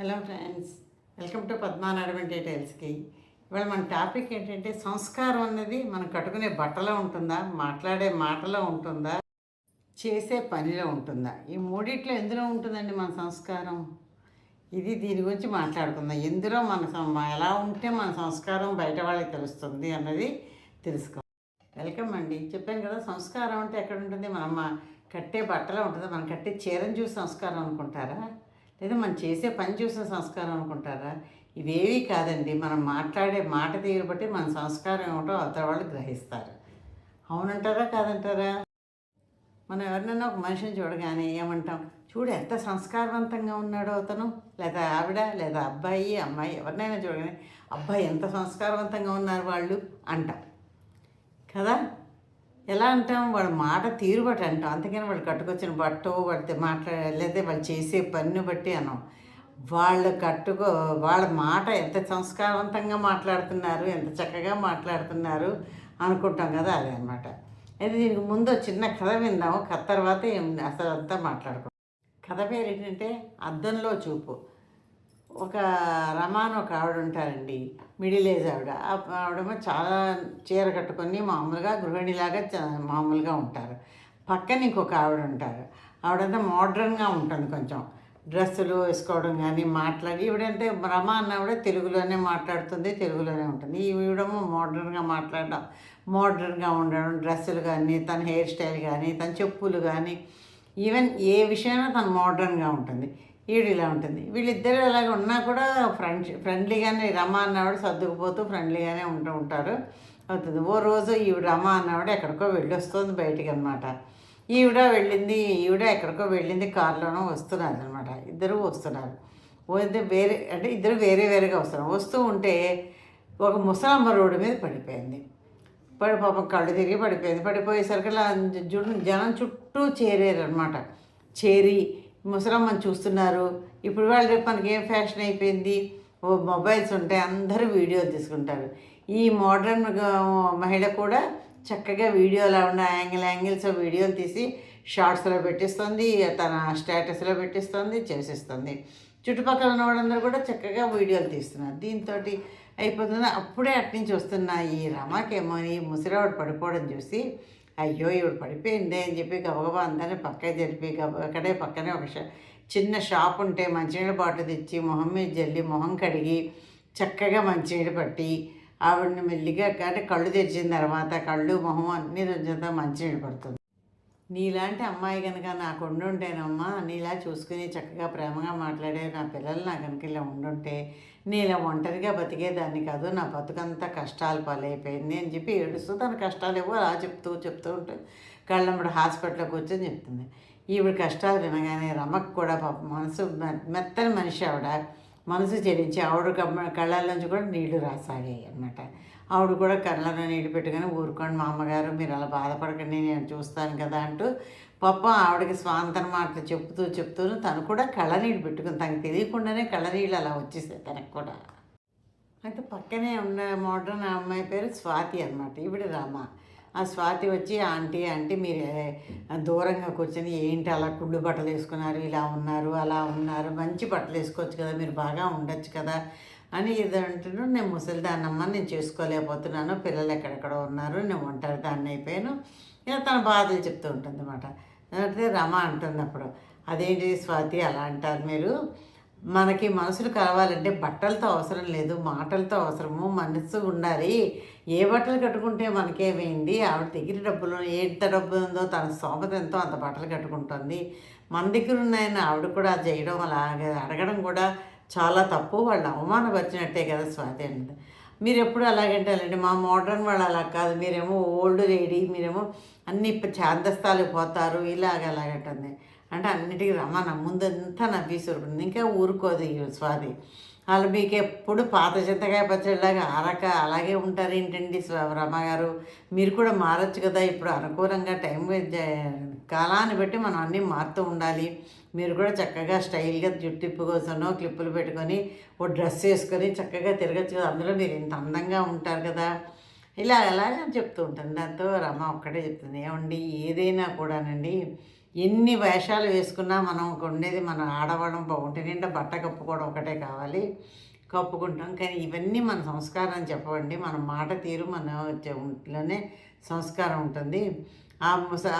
Hello friends welcome to పద్మానాడమన్ డీటెయిల్స్కి. ఇవాళ మన టాపిక్ ఏంటంటే సంస్కారం అన్నది మనం కట్టుకునే బట్టలో ఉంటుందా మాట్లాడే మాటలో ఉంటుందా చేసే పనిలో ఉంటుందా? ఈ మూడిట్లో ఎందులో ఉంటుందండి మన సంస్కారం? ఇది దీని గురించి మాట్లాడుకుందాం. ఎందులో మన ఎలా ఉంటే మన సంస్కారం బయట వాళ్ళకి తెలుస్తుంది అన్నది తెలుసుకో వెల్కమ్ అండి. చెప్పాను కదా సంస్కారం అంటే ఎక్కడ ఉంటుంది? మనం కట్టే బట్టలో ఉంటుందా? మనం కట్టే చీరను చూసి సంస్కారం అనుకుంటారా? లేదా మనం చేసే పని చూసిన సంస్కారం అనుకుంటారా? ఇవేవి కాదండి. మనం మాట్లాడే మాట తీరు బట్టి మన సంస్కారం ఏమిటో అవతల వాళ్ళు గ్రహిస్తారు. అవునంటారా? కాదంటారా? మనం ఎవరినైనా ఒక మనిషిని చూడగానే ఏమంటాం? చూడు ఎంత సంస్కారవంతంగా ఉన్నాడో అతను. లేదా ఆవిడ లేదా అబ్బాయి అమ్మాయి ఎవరినైనా చూడగానే అబ్బాయి ఎంత సంస్కారవంతంగా ఉన్నారు వాళ్ళు అంటాం. కదా? ఎలా అంటాం? వాళ్ళ మాట తీరు బట్టి అంటాం. అందుకని వాళ్ళు కట్టుకొచ్చిన బట్ట వాడితే మాట్లాడే లేదా వాళ్ళు చేసే పనిని బట్టి అనం వాళ్ళు కట్టుకో వాళ్ళ మాట ఎంత సంస్కారవంతంగా మాట్లాడుతున్నారు ఎంత చక్కగా మాట్లాడుతున్నారు అనుకుంటాం కదా అదే అనమాట అయితే దీనికి ముందు చిన్న కథ విందాము కథ తర్వాత ఏం అసలు అంతా మాట్లాడుకో కథ పేరు ఏంటంటే అద్దంలో చూపు. ఒక రమాన్ ఒక ఆవిడ ఉంటారండి మిడిల్ ఏజ్ ఆవిడ. ఆ ఆవిడేమో చాలా చీర కట్టుకొని మామూలుగా గృహిణిలాగా మామూలుగా ఉంటారు. పక్కన ఇంకొక ఆవిడ ఉంటారు. ఆవిడంతా మోడ్రన్గా ఉంటుంది కొంచెం. డ్రెస్సులు వేసుకోవడం కానీ మాట్లాడి ఈవిడంటే రమ అన్న ఆవిడ తెలుగులోనే మాట్లాడుతుంది తెలుగులోనే ఉంటుంది. ఈవిడము మోడ్రన్గా మాట్లాడడం మోడ్రన్గా ఉండడం డ్రెస్సులు కానీ తన హెయిర్ స్టైల్ కానీ తన చెప్పులు కానీ ఈవెన్ ఏ విషయమైనా తను మోడ్రన్గా ఉంటుంది. ఈడు ఇలా ఉంటుంది. వీళ్ళిద్దరూ అలాగ ఉన్నా కూడా ఫ్రెండ్ ఫ్రెండ్లీగానే రమ అన్నవాడు సర్దుకుపోతూ ఫ్రెండ్లీగానే ఉంటూ ఉంటారు. అవుతుంది. ఓ రోజు ఈవిడ రమ అన్నవాడు ఎక్కడికో వెళ్ళి వస్తుంది బయటికి అనమాట ఈవిడ వెళ్ళింది ఈవిడ ఎక్కడికో వెళ్ళింది కారులోనో వస్తున్నారు అనమాట ఇద్దరు వస్తున్నారు. వేరే అంటే ఇద్దరు వేరే వేరేగా వస్తున్నారు. వస్తూ ఉంటే ఒక ముసలమ్మ రోడ్డు మీద పడిపోయింది. పడి పాపం కళ్ళు తిరిగి పడిపోయింది. పడిపోయేసరికి జనం చుట్టూ చేరారు అనమాట చేరి ముసలమ్మని చూస్తున్నారు. ఇప్పుడు వాళ్ళు రేపు మనకి ఏం ఫ్యాషన్ అయిపోయింది? ఓ మొబైల్స్ ఉంటాయి అందరూ వీడియో తీసుకుంటారు. ఈ మోడర్న్ మహిళ కూడా చక్కగా వీడియోలో ఉన్న యాంగిల్ యాంగిల్స్ వీడియోలు తీసి షార్ట్స్లో పెట్టిస్తుంది తన స్టేటస్లో పెట్టిస్తుంది చేసిస్తుంది. చుట్టుపక్కల ఉన్న వాళ్ళందరూ కూడా చక్కగా వీడియోలు తీస్తున్నారు. దీంతో అయిపోతుంది. అప్పుడే అట్నుంచి వస్తున్న ఈ రమాకేమో ఈ ముసిరావాడు పడిపోవడం చూసి అయ్యో ఇవి పడిపోయిందే అని చెప్పి గబగబా అందరినీ పక్క జరిపి గబ అక్కడే పక్కనే ఒక షా చిన్న షాప్ ఉంటే మంచినీళ్ళ బాటిల్ తెచ్చి మొహం మీద జల్లి మొహం కడిగి చక్కగా మంచినీళ్ళు పట్టి ఆవిడని మెల్లిగా అంటే కళ్ళు తెరిచిన తర్వాత కళ్ళు మొహం అన్ని రోజంతా మంచినీళ్ళు పడుతుంది. నీలాంటి అమ్మాయి కనుక నాకు ఉండుంటేనమ్మా నీలా చూసుకుని చక్కగా ప్రేమగా మాట్లాడే నా పిల్లలు నా కనుక ఇలా ఉండుంటే నీలా ఒంటరిగా బతికేదాన్ని కాదు నా బతుకంతా కష్టాలు పాలైపోయింది అని చెప్పి ఏడుస్తూ తన కష్టాలు ఏవో అలా చెప్తూ చెప్తూ ఉంటుంది కళ్ళమ్మడు హాస్పిటల్లో కూర్చొని చెప్తుంది. ఈవిడ కష్టాలు వినగానే రమకు కూడా పాప మనసు మె- మెత్తని మనిషి ఆవిడ. మనసు చెల్లించి ఆవిడ కళ్ళల్లోంచి కూడా నీళ్ళు రాసాగాయి అనమాట ఆవిడ కూడా కళ్ళలో నీళ్ళు పెట్టుకొని ఊరుకోండి మా అమ్మగారు మీరు అలా బాధపడకండి నేను చూస్తాను కదా అంటూ పాప ఆవిడకి స్వాంతన మాటలు చెప్తూ చెప్తూ తను కూడా కళ్ళ నీళ్ళు పెట్టుకుని తనకు తెలియకుండానే కళ్ళనీళ్ళు అలా వచ్చేసాయి తనకు కూడా. అయితే పక్కనే ఉన్న మోడర్న్ అమ్మాయి పేరు స్వాతి అనమాట ఈవిడ రామ. ఆ స్వాతి వచ్చి ఆంటీ ఆంటీ మీరు దూరంగా కూర్చొని ఏంటి అలా కుళ్ళు బట్టలు వేసుకున్నారు ఇలా ఉన్నారు అలా ఉన్నారు మంచి బట్టలు వేసుకోవచ్చు కదా మీరు బాగా ఉండొచ్చు కదా అని ఇది అంటున్నాడు. నేను ముసలిదాన్నమ్మ నేను చేసుకోలేకపోతున్నాను పిల్లలు ఎక్కడెక్కడ ఉన్నారు నేను ఒంటరి దాన్ని అయిపోయాను. ఇలా తన బాధలు చెప్తూ ఉంటుంది అనమాట అంటే రమ అంటుంది అప్పుడు అదేంటి స్వాతి అలా అంటారు మీరు? మనకి మనసులు కలవాలంటే బట్టలతో అవసరం లేదు మాటలతో అవసరము మనసు ఉండాలి. ఏ బట్టలు కట్టుకుంటే మనకేమైంది ఆవిడ దగ్గర డబ్బులు ఎంత డబ్బు ఉందో తన సోమత ఎంతో అంత బట్టలు కట్టుకుంటుంది. మన దగ్గర ఉన్నాయని ఆవిడ కూడా చేయడం అలాగే అడగడం కూడా చాలా తప్పు. వాళ్ళు అవమానపరిచినట్టే కదా స్వాతి అంటే మీరు ఎప్పుడు అలాగంటే అలాంటి మా మోడర్న్ వాళ్ళు అలా కాదు. మీరేమో ఓల్డ్ లేడీ మీరేమో అన్ని చాందస్తాలకు పోతారు ఇలాగ అలాగంటుంది అంటే అన్నిటికీ రమణ ముందంతా నవ్వీసురుకుంది ఇంకా ఊరుకోదు ఈ స్వాతి. వాళ్ళు మీకు ఎప్పుడు పాత చింతకాయ పచ్చడిలాగా అరక అలాగే ఉంటారు ఏంటండి రమ్మగారు రమగారు మీరు కూడా మారచ్చు కదా ఇప్పుడు అనుకూలంగా టైం కాలాన్ని బట్టి మనం అన్నీ మారుతూ ఉండాలి. మీరు కూడా చక్కగా స్టైల్గా జుట్టు తిప్పుకోసనో క్లిప్పులు పెట్టుకొని ఓ డ్రెస్ వేసుకొని చక్కగా తిరగచ్చు కదా. అందులో మీరు ఇంత అందంగా ఉంటారు కదా. ఇలా అలాగే చెప్తూ ఉంటాను. దాంతో రమ ఒక్కటే చెప్తుంది. ఏమండి ఏదైనా కూడానండి ఎన్ని వేషాలు వేసుకున్నా మనం ఉండేది మన ఆడవడం ఒంటి నిండా బట్ట కప్పుకోవడం ఒకటే కావాలి. కప్పుకుంటాం. కానీ ఇవన్నీ మన సంస్కారం అని మన మాట తీరు మన ఒంట్లోనే సంస్కారం ఉంటుంది. ఆ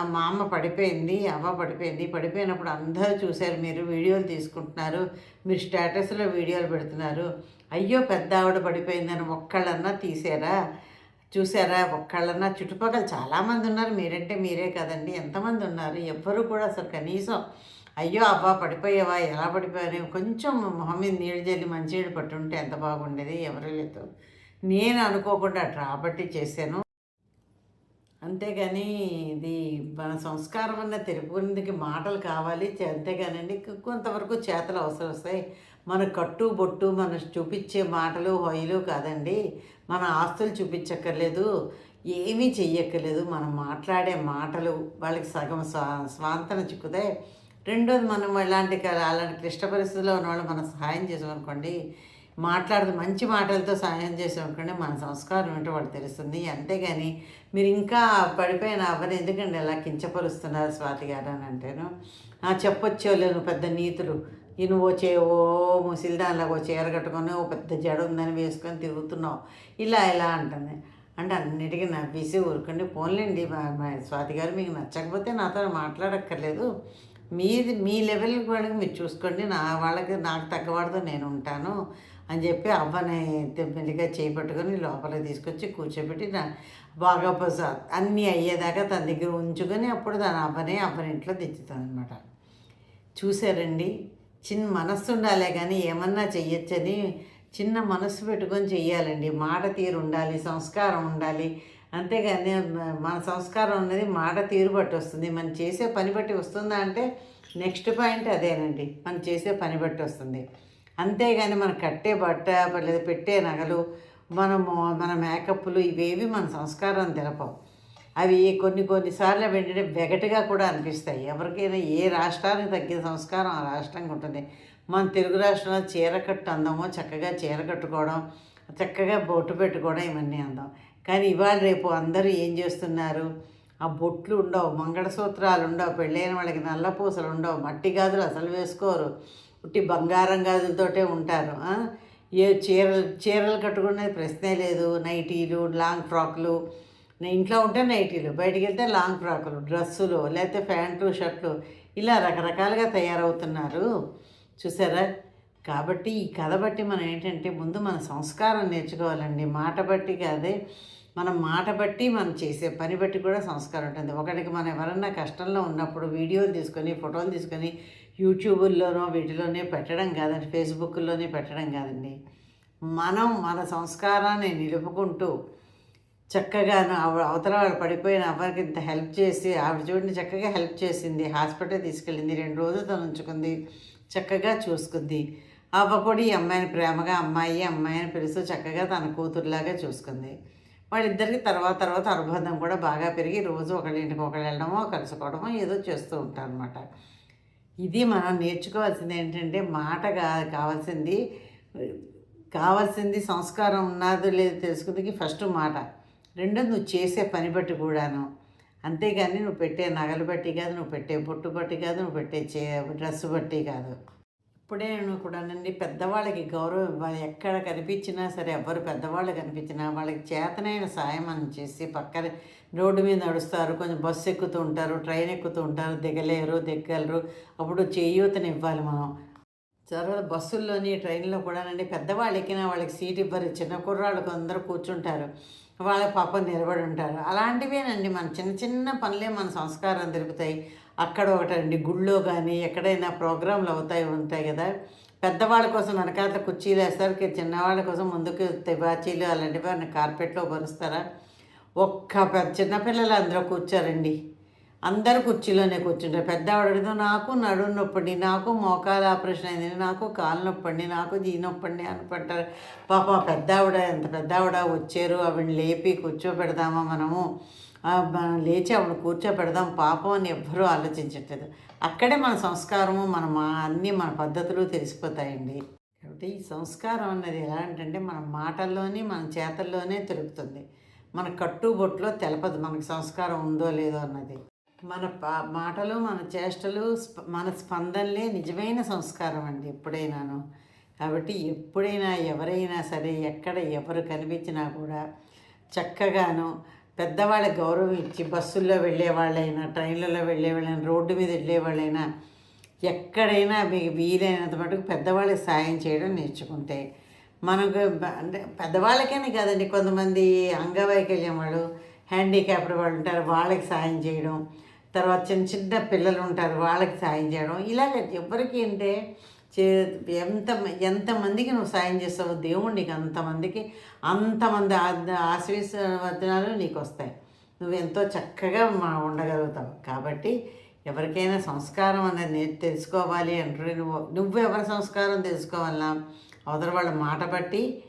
ఆ మా అమ్మ పడిపోయింది అవ్వ పడిపోయింది. పడిపోయినప్పుడు అందరూ చూశారు మీరు వీడియోలు తీసుకుంటున్నారు. మీరు స్టేటస్లో వీడియోలు పెడుతున్నారు. అయ్యో పెద్ద ఆవిడ పడిపోయిందని ఒక్కళ్ళన్నా తీసారా? చూసారా? ఒక్కళ్ళన్నా చుట్టుపక్కల చాలామంది ఉన్నారు. మీరంటే మీరే కదండి. ఎంతమంది ఉన్నారు? ఎవ్వరు కూడా అసలు కనీసం అయ్యో అబ్బా పడిపోయావా ఎలా పడిపోయావు కొంచెం మొహం మీద నీళ్ళు జల్లి మంచినీళ్ళు పట్టుంటే ఎంత బాగుండేది? ఎవరూ లేదు. నేను అనుకోకుండా రాబట్టి చేశాను. అంతేగాని ఇది మన సంస్కారం అన్న తెలుపుకునేందుకు మాటలు కావాలి. అంతేగానండి. కొంతవరకు చేతలు అవసరం వస్తాయి. మన కట్టు బొట్టు మన చూపించే మాటలు హొయ్యలు కాదండి. మన ఆస్తులు చూపించక్కర్లేదు ఏమీ చెయ్యక్కర్లేదు. మనం మాట్లాడే మాటలు వాళ్ళకి సగం స్వా స్వాంతన చిక్కుతాయి. రెండోది మనం ఇలాంటి అలాంటి క్లిష్ట పరిస్థితుల్లో ఉన్న వాళ్ళు మనం సహాయం చేసామనుకోండి మాట్లాడుతూ మంచి మాటలతో సహాయం చేసామనుకోండి మన సంస్కారం ఏంటో వాళ్ళు తెలుస్తుంది. అంతేగాని మీరు ఇంకా పడిపోయిన అవ్వని ఎందుకండి అలా కించపరుస్తున్నారు స్వాతి గారు అని అంటేను? "ఆ, చెప్పొచ్చో లేదు పెద్ద నీతులు? నువ్వు ఓ చే ఓ ముసిల్దాన్లాగా ఓ చీర కట్టుకొని ఓ పెద్ద జడ ఉందని వేసుకొని తిరుగుతున్నావు. ఇలా ఇలా అంటుంది. అంటే అన్నిటికీ నవ్వేసి ఊరుకోండి. పోన్లేండి మా- మా స్వాతి గారు మీకు నచ్చకపోతే నాతో మాట్లాడక్కర్లేదు. మీది మీ లెవెల్ కూడా మీరు చూసుకోండి. నా వాళ్ళకి నాకు తగ్గవాడితో నేను ఉంటాను అని చెప్పి అవ్వని మెల్లిగా చేపట్టుకొని లోపలికి తీసుకొచ్చి కూర్చోబెట్టి నా బాగా అన్నీ అయ్యేదాకా తన దగ్గర ఉంచుకొని అప్పుడు దాని అవ్వనే అవ్వని ఇంట్లో తెచ్చుతాను అనమాట చూసారండి చిన్న మనస్సు ఉండాలే కానీ ఏమన్నా చెయ్యొచ్చని చిన్న మనస్సు పెట్టుకొని చెయ్యాలండి. మాట తీరు ఉండాలి సంస్కారం ఉండాలి. అంతేగాని మన సంస్కారం అనేది మాట తీరు బట్టి వస్తుంది. మనం చేసే పని బట్టి వస్తుందా అంటే నెక్స్ట్ పాయింట్ అదేనండి. మనం చేసే పని బట్టి వస్తుంది. అంతేగాని మనం కట్టే బట్ట లేదా పెట్టే నగలు మనము మన మేకప్లు ఇవేవి మన సంస్కారం తెలపవు. అవి కొన్ని కొన్నిసార్లు అవి ఏంటంటే వెగటుగా కూడా అనిపిస్తాయి. ఎవరికైనా ఏ రాష్ట్రానికి తగ్గిన సంస్కారం ఆ రాష్ట్రానికి ఉంటుంది. మన తెలుగు రాష్ట్రంలో చీర కట్టు అందము చక్కగా చీర కట్టుకోవడం చక్కగా బొట్టు పెట్టుకోవడం ఇవన్నీ అందం. కానీ ఇవాళ రేపు అందరూ ఏం చేస్తున్నారు? ఆ బొట్లు ఉండవు మంగళసూత్రాలు ఉండవు పెళ్ళైన వాళ్ళకి నల్ల పూసలు ఉండవు మట్టి గాజులు అసలు వేసుకోరు ఉట్టి బంగారం గాజులతోటే ఉంటారు ఏ చీరలు చీరలు కట్టుకునేది ప్రశ్నే లేదు. నైటీలు లాంగ్ ఫ్రాక్లు నేను ఇంట్లో ఉంటే నైటీలు బయటికి వెళ్తే లాంగ్ ఫ్రాకులు డ్రెస్సులు లేకపోతే ప్యాంట్లు షర్ట్లు ఇలా రకరకాలుగా తయారవుతున్నారు. చూసారా? కాబట్టి ఈ కథ బట్టి మనం ఏంటంటే ముందు మన సంస్కారం నేర్చుకోవాలండి. మాట బట్టి కాదే మనం మాట బట్టి మనం చేసే పని బట్టి కూడా సంస్కారం ఉంటుంది. ఒకటికి మనం ఎవరన్నా కష్టంలో ఉన్నప్పుడు వీడియోలు తీసుకొని ఫోటోలు తీసుకొని యూట్యూబుల్లోనో వీటిలోనే పెట్టడం కాదండి ఫేస్బుక్లోనే పెట్టడం కాదండి. మనం మన సంస్కారాన్ని నిలుపుకుంటూ చక్కగా ఆవిడ అవతల వాళ్ళు పడిపోయిన అవ్వకి ఇంత హెల్ప్ చేసి ఆవిడ చూడని చక్కగా హెల్ప్ చేసింది. హాస్పిటల్ తీసుకెళ్ళింది. రెండు రోజులు తను ఉంచుకుంది చక్కగా చూసుకుంది. అవ్వ కూడా ఈ అమ్మాయిని ప్రేమగా అమ్మాయి అమ్మాయి అని పిలుస్తూ చక్కగా తన కూతురులాగా చూసుకుంది. వాళ్ళిద్దరికి తర్వాత తర్వాత అనుబంధం కూడా బాగా పెరిగి రోజు ఒకళ్ళ ఇంటికి ఒకళ్ళు వెళ్ళడమో కలుసుకోవడమో ఏదో చేస్తూ ఉంటారు అనమాట ఇది మనం నేర్చుకోవాల్సింది ఏంటంటే మాట కా- కావాల్సింది కావాల్సింది సంస్కారం ఉన్నదో లేదో తెలుసుకుందికి ఫస్ట్ మాట. రెండో నువ్వు చేసే పని బట్టి కూడాను. అంతేగాని నువ్వు పెట్టే నగలు బట్టి కాదు నువ్వు పెట్టే బొట్టు బట్టి కాదు నువ్వు పెట్టే చే డ్రెస్ బట్టి కాదు. ఇప్పుడే నేను కూడానండి పెద్దవాళ్ళకి గౌరవం ఇవ్వాలి. ఎక్కడ కనిపించినా సరే ఎవరు పెద్దవాళ్ళు కనిపించినా వాళ్ళకి చేతనైన సాయం అని చేసి పక్కన రోడ్డు మీద నడుస్తారు కొంచెం బస్సు ఎక్కుతూ ఉంటారు ట్రైన్ ఎక్కుతూ ఉంటారు దిగలేరు దిగ్గలరు. అప్పుడు చేయూతని ఇవ్వాలి మనం. తర్వాత బస్సుల్లోని ట్రైన్లో కూడానండి పెద్దవాళ్ళు ఎక్కినా వాళ్ళకి సీట్ ఇవ్వరు. చిన్న కుర్రాళ్ళకు అందరూ కూర్చుంటారు. వాళ్ళ పాప నిలబడి ఉంటారు. అలాంటివేనండి. మన చిన్న చిన్న పనులే మన సంస్కారం తెలుపుతాయి. అక్కడ ఒకటండి. గుళ్ళో కానీ ఎక్కడైనా ప్రోగ్రాంలు అవుతాయి ఉంటాయి కదా. పెద్దవాళ్ళ కోసం వెనకాల కుర్చీలు వేస్తారు. చిన్నవాళ్ళ కోసం ముందుకు తివాచీలు అలాంటివి కార్పెట్లో పరుస్తారా ఒక్క పెద్ద చిన్నపిల్లలు అందరూ కూర్చోరండి. అందరు కుర్చీలోనే కూర్చుంటారు. పెద్దవాడితో నాకు నడుము నొప్పండి నాకు మోకాలు ఆపరేషన్ అయింది నాకు కాలు నొప్పండి నాకు జీ నొప్పండి అనుకుంటారు పాప పెద్దావిడ ఎంత పెద్దావిడ వచ్చారు ఆవిడని లేపి కూర్చోబెడదామా మనము? లేచి ఆవిడ కూర్చోబెడదాం పాపం అని ఎవ్వరూ ఆలోచించట్లేదు. అక్కడే మన సంస్కారము మన మా అన్నీ మన పద్ధతులు తెలిసిపోతాయండి. కాబట్టి ఈ సంస్కారం అన్నది ఎలా అంటే మన మాటల్లోనే మన చేతల్లోనే తెలుపుతుంది. మన కట్టుబొట్టులో తెలపదు మనకి సంస్కారం ఉందో లేదో అన్నది. మన పా- మాటలు మన చేష్టలు స్ప- మన స్పందనలే నిజమైన సంస్కారం అండి ఎప్పుడైనాను. కాబట్టి ఎప్పుడైనా ఎవరైనా సరే ఎక్కడ ఎవరు కనిపించినా కూడా చక్కగాను పెద్దవాళ్ళకి గౌరవం ఇచ్చి బస్సుల్లో వెళ్ళే వాళ్ళైనా ట్రైన్లలో వెళ్ళే వాళ్ళైనా రోడ్డు మీద వెళ్ళే వాళ్ళైనా ఎక్కడైనా మీకు వీలైనంత మటుకు పెద్దవాళ్ళకి సాయం చేయడం నేర్చుకుంటే మనకు అంటే పెద్దవాళ్ళకనే కాదండి. కొంతమంది అంగవైకల్యం వాళ్ళు హ్యాండిక్యాప్డ్ వాళ్ళు ఉంటారు వాళ్ళకి సాయం చేయడం తర్వాత చిన్న చిన్న పిల్లలు ఉంటారు వాళ్ళకి సాయం చేయడం. ఇలాగ ఎవరికి అంటే చే ఎంత ఎంతమందికి నువ్వు సాయం చేస్తావు దేవుడు నీకు అంతమందికి అంతమంది ఆ- ఆశీర్వచనాలు నీకు వస్తాయి. నువ్వు ఎంతో చక్కగా మా ఉండగలుగుతావు. కాబట్టి ఎవరికైనా సంస్కారం అనేది నేను తెలుసుకోవాలి అంటే నువ్వు నువ్వు ఎవరి సంస్కారం తెలుసుకోవాలా? అవతల వాళ్ళ మాట బట్టి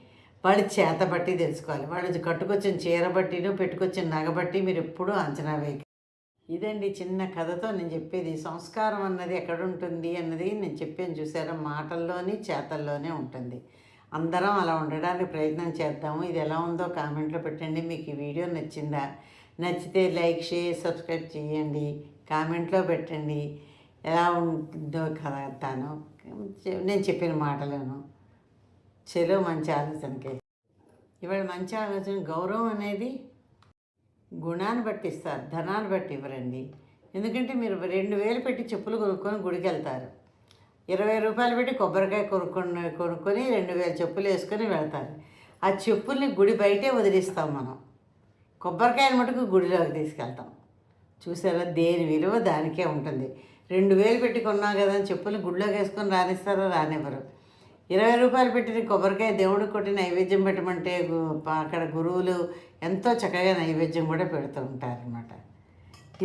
వాళ్ళ చేత బట్టి తెలుసుకోవాలి. వాడు కట్టుకొచ్చిన చీర బట్టిను పెట్టుకొచ్చిన నగ బట్టి మీరు ఎప్పుడూ అంచనా వేయాలి ఇదండి చిన్న కథతో నేను చెప్పేది. సంస్కారం అన్నది ఎక్కడుంటుంది అన్నది నేను చెప్పాను చూసారా? మాటల్లోని చేతల్లోనే ఉంటుంది. అందరం అలా ఉండడానికి ప్రయత్నం చేద్దాము. ఇది ఎలా ఉందో కామెంట్లో పెట్టండి. మీకు ఈ వీడియో నచ్చిందా? నచ్చితే లైక్ షేర్ సబ్స్క్రైబ్ చేయండి. కామెంట్లో పెట్టండి. ఎలా ఉందో కథను నేను చెప్పిన మాటలను. చెలో మంచి ఆలోచనకే. ఇవాళ మంచి ఆలోచన గౌరవం అనేది గుణాన్ని బట్టి ఇస్తారు ధనాన్ని బట్టి ఇవ్వరండి. ఎందుకంటే మీరు రెండు వేలు పెట్టి చెప్పులు కొనుక్కొని గుడికి వెళ్తారు. ఇరవై రూపాయలు పెట్టి కొబ్బరికాయ కొనుక్కొని కొనుక్కొని రెండు వేల చెప్పులు వేసుకొని వెళ్తారు. ఆ చెప్పుల్ని గుడి బయటే వదిలిస్తాం మనం. కొబ్బరికాయలు మటుకు గుడిలోకి తీసుకెళ్తాం. చూసారా? దేని విలువ? దానికే ఉంటుంది. రెండు వేలు పెట్టి కొన్నాం కదా అని చెప్పులు గుడిలోకి వేసుకొని రానిస్తారో రానివ్వరు. ఇరవై రూపాయలు పెట్టిన కొబ్బరికాయ దేవుడికి కొట్టి నైవేద్యం పెట్టమంటే అక్కడ గురువులు ఎంతో చక్కగా నైవేద్యం కూడా పెడుతూ ఉంటారనమాట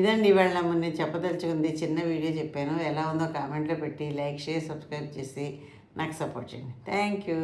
ఇదండి ఇవాళ నేను చెప్పదలుచుకుంది చిన్న వీడియో చెప్పాను. ఎలా ఉందో కామెంట్లో పెట్టి లైక్ షేర్ సబ్స్క్రైబ్ చేసి నాకు సపోర్ట్ చేయండి. Thank you.